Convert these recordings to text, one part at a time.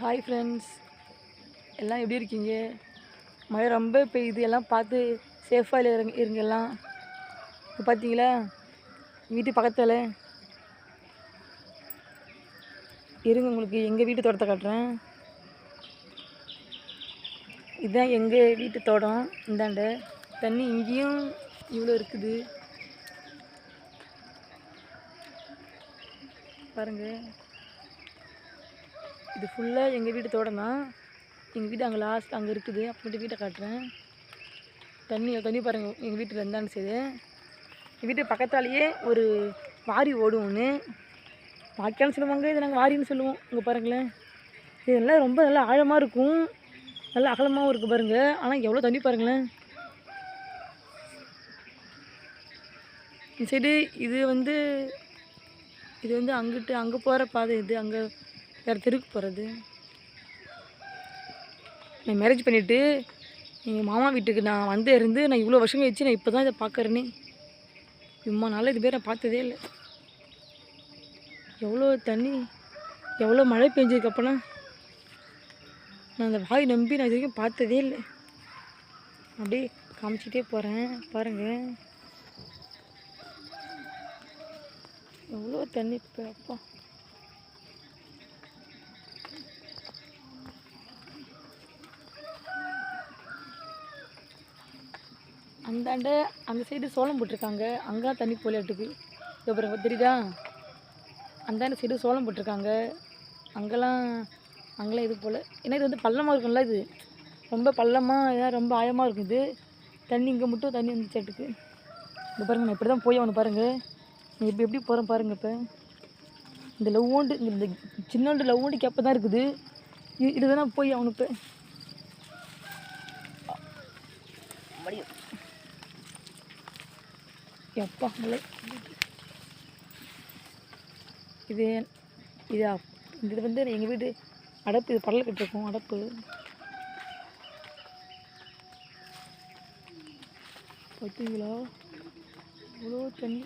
Hi friends எல்லாம் எப்படி இருக்கீங்க? மழை ரொம்ப பெய்யுது. எல்லாம் பார்த்து சேஃபாக இருங்க இருங்க எல்லாம். இப்போ பார்த்தீங்களா வீட்டு பக்கத்தில். இருங்க உங்களுக்கு எங்கள் வீட்டு தோட்டத்தை காட்டுறேன். இதுதான் எங்கள் வீட்டு தோட்டம். இந்தாண்ட தண்ணி இங்கேயும் இவ்வளோ இருக்குது. பாருங்கள் இது ஃபுல்லாக எங்கள் வீட்டு தோட்டம் தான் எங்கள் வீடு அங்கே லாஸ்ட் அங்கே இருக்குது. அப்புறமேட்டு வீட்டை காட்டுறேன். தண்ணி தண்ணி பாருங்கள் எங்கள் வீட்டில் இருந்தாலும் சரி எங்கள் வீட்டு பக்கத்தாலேயே ஒரு வாரி ஓடும் ஒன்று வாய்க்கால்னு சொல்லுவாங்க இது நாங்கள் வாரின்னு சொல்லுவோம். இங்கே பாருங்களேன். இதெல்லாம் ரொம்ப நல்லா ஆழமாக இருக்கும். நல்லா அகலமாகவும் இருக்குது பாருங்கள் ஆனால் எவ்வளோ தண்ணி பாருங்களேன். இந்த சைடு இது வந்து இது வந்து அங்கிட்டு அங்கே போகிற பாதை இது. அங்கே வேறு தெருக்கு போகிறது நான் மேரேஜ் பண்ணிவிட்டு எங்கள் மாமா வீட்டுக்கு நான் வந்து இருந்து நான் இவ்வளோ வருஷம் கழிச்சு நான் இப்போ தான் இதை பார்க்குறேனே. இம்மா நாள் இது பேர் நான் பார்த்ததே இல்லை. எவ்வளோ தண்ணி எவ்வளோ மழை பெஞ்சதுக்கப்புறம் நான் அந்த வாய் நம்பி நான் இது வரைக்கும் பார்த்ததே இல்லை. அப்படியே காமிச்சிட்டே போகிறேன் பாருங்கள் எவ்வளோ தண்ணி இப்போ அப்பா. அந்தாண்ட அந்த சைடு சோளம் போட்டிருக்காங்க. அங்கே தண்ணி போலியாட்டுக்கு அப்புறம் தெரியுதா? அந்தாண்ட சைடு சோளம் போட்டிருக்காங்க. அங்கெல்லாம் அங்கெல்லாம் இது போல். ஏன்னா இது வந்து பள்ளமாக இருக்கும்ல இது? ரொம்ப பள்ளமாக இதாக ரொம்ப ஆழமாக இருக்கும் இது. தண்ணி இங்கே மட்டும் தண்ணி வந்து சேட்டுக்கு இப்போ பாருங்கள் நான் இப்படி தான் போய் அவனு பாருங்கள் நான் இப்போ எப்படி போகிறேன் பாருங்கள் இப்போ. இந்த லவ்வோண்டு இந்த சின்னோண்டு லவ்வோண்டு கேப்பை தான் இருக்குது. இது இதுதான் போய் அவனுக்கு. முடியும். எப்பா மலை. இது இது. அப்- இது வந்து எங்கள் வீடு அடப்பு. இது படலை கட்டிருக்கோம் அடப்பு. பார்த்தீங்களா இவ்வளோ தண்ணி.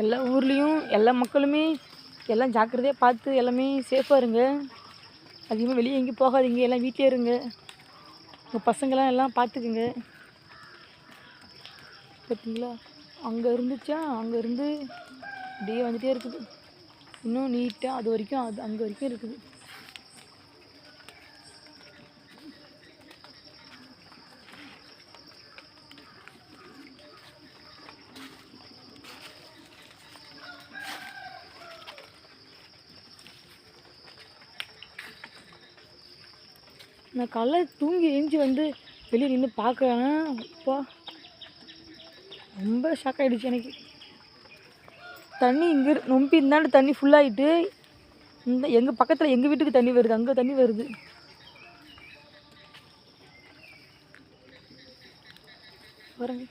எல்லா ஊர்லேயும் எல்லா மக்களுமே எல்லாம் ஜாக்கிரதையாக பார்த்து எல்லாமே சேஃபாக இருங்க. அதிகமாக வெளியே எங்கேயும் போகாதீங்க எல்லாம் வீட்டிலே இருங்க. உங்கள் பசங்களாம் எல்லாம் பார்த்துக்குங்க. பார்த்தீங்களா அங்கே இருந்துச்சா? அங்கே இருந்து அப்படியே வந்துகிட்டே இருக்குது. இன்னும் நீட்டாக அது வரைக்கும் அது அங்கே வரைக்கும் இருக்குது. நான் காலைல தூங்கி எழுஞ்சி வந்து வெளியே நின்று பார்க்குறேன் அப்பா ரொம்ப ஷாக் ஆகிடுச்சு எனக்கு. தண்ணி இங்கே நொம்பி இருந்தாண்டு தண்ணி ஃபுல்லாகிட்டு இந்த எங்கள் பக்கத்தில் எங்கள் வீட்டுக்கு தண்ணி வருது அங்கே தண்ணி வருது. பாருங்க.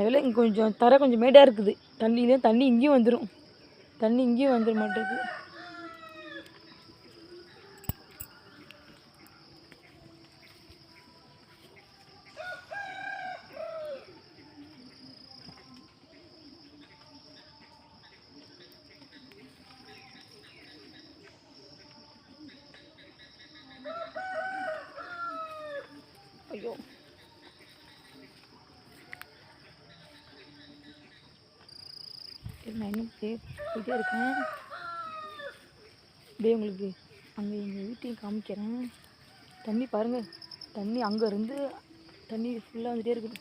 நல்ல இங்கே கொஞ்சம் தர கொஞ்சம் மேடாக இருக்குது. தண்ணியிலே தண்ணி இங்கேயும் வந்துடும் தண்ணி இங்கேயும் வந்துட மாட்டேங்குது. சரி, நான் இன்னும் போயிட்டே இருக்கேன். அப்படியே உங்களுக்கு அங்கே எங்கள் வீட்டையும் காமிக்கிறேன். தண்ணி பாருங்கள் தண்ணி அங்கே இருந்து தண்ணி ஃபுல்லாக வந்துகிட்டே இருக்குது.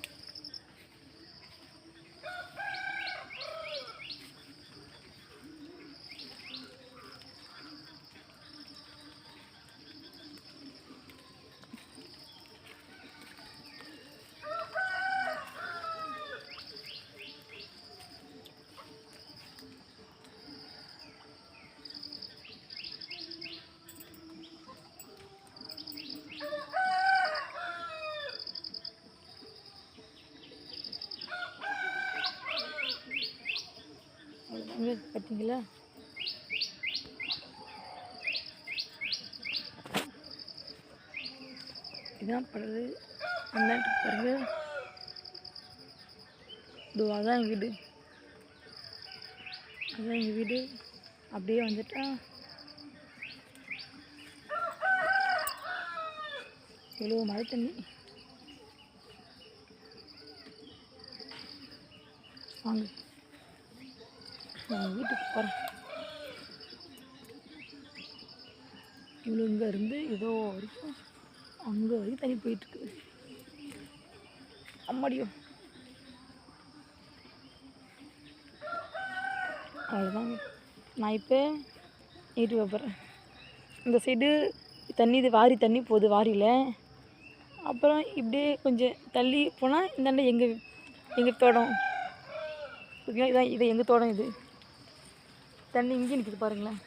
பார்த்தீங்களா இதான் படுறது அந்த பாருங்க இதோ அதான் எங்கள் வீடு. அதான் எங்கள் வீடு. அப்படியே வந்துட்டா. இவ்வளோ மழை தண்ணி. வாங்க. நான் வீட்டுக்கு போகிறேன் இவ்வளோ இங்கே இருந்து ஏதோ வரைக்கும் அங்கே வரைக்கும் தண்ணி போயிட்டுருக்கு. அம்மாடியோ. அவ்வளோதாங்க நான் இப்போ வீட்டுக்கு போகிறேன் இந்த சைடு தண்ணி இது வாரி தண்ணி போகுது வாரியில். அப்புறம் இப்படியே கொஞ்சம் தள்ளி போனால் இந்தாண்ட எங்கள் எங்கள் தோட்டம்? ஓகேங்களா இதான் இது எங்கள் தோட்டம் இது? தண்ணி இங்கே நிற்கிது பாருங்களேன்.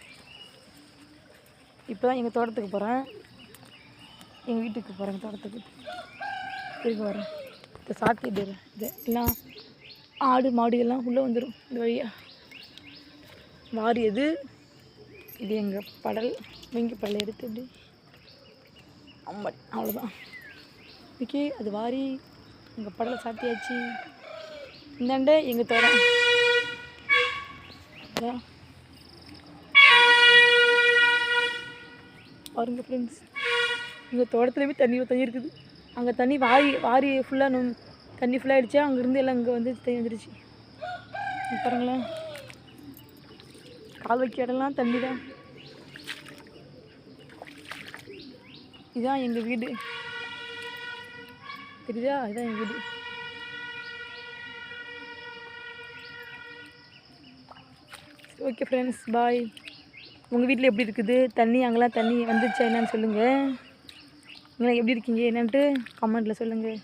இப்போ தான் எங்கள் தோட்டத்துக்கு போகிறேன் எங்கள் வீட்டுக்கு போகிறேன் தோட்டத்துக்கு. இருக்க வரேன். இந்த சாக்கு இது எல்லாம் ஆடு மாடு எல்லாம் உள்ளே வந்துடும் இந்த வழியாக மாறியது இது எங்கள் படல். வெங்கி படலை எடுத்து இப்படி. அம்மன் அவ்வளோதான் ஓகே அது வாரி. எங்கள் படலை சாத்தியாச்சு. இந்தாண்ட எங்கள் தோட்டம். அதான். பாருங்கள் ஃப்ரெண்ட்ஸ் எங்கள் தோட்டத்துலேயுமே தண்ணி தண்ணி இருக்குது. அங்கே தண்ணி வாரி வாரி ஃபுல்லாக தண்ணி ஃபுல்லாக ஆகிடுச்சு அங்கேருந்து எல்லாம் இங்கே வந்து தண்ணி வந்துடுச்சு பாருங்களேன். கால் வைக்க இடம்லாம் தண்ணி தான் இதுதான் எங்கள் வீடு. தெரியுதா? இதுதான் எங்கள் வீடு. ஓகே ஃப்ரெண்ட்ஸ் பாய் உங்கள் வீட்டில் எப்படி இருக்குது? தண்ணி அங்கெல்லாம் தண்ணி வந்துச்சா என்னன்னு சொல்லுங்கள் நீங்கள் எப்படி இருக்கீங்க? என்னன்ட்டு கமெண்ட்டில் சொல்லுங்கள்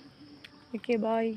ஓகே பாய்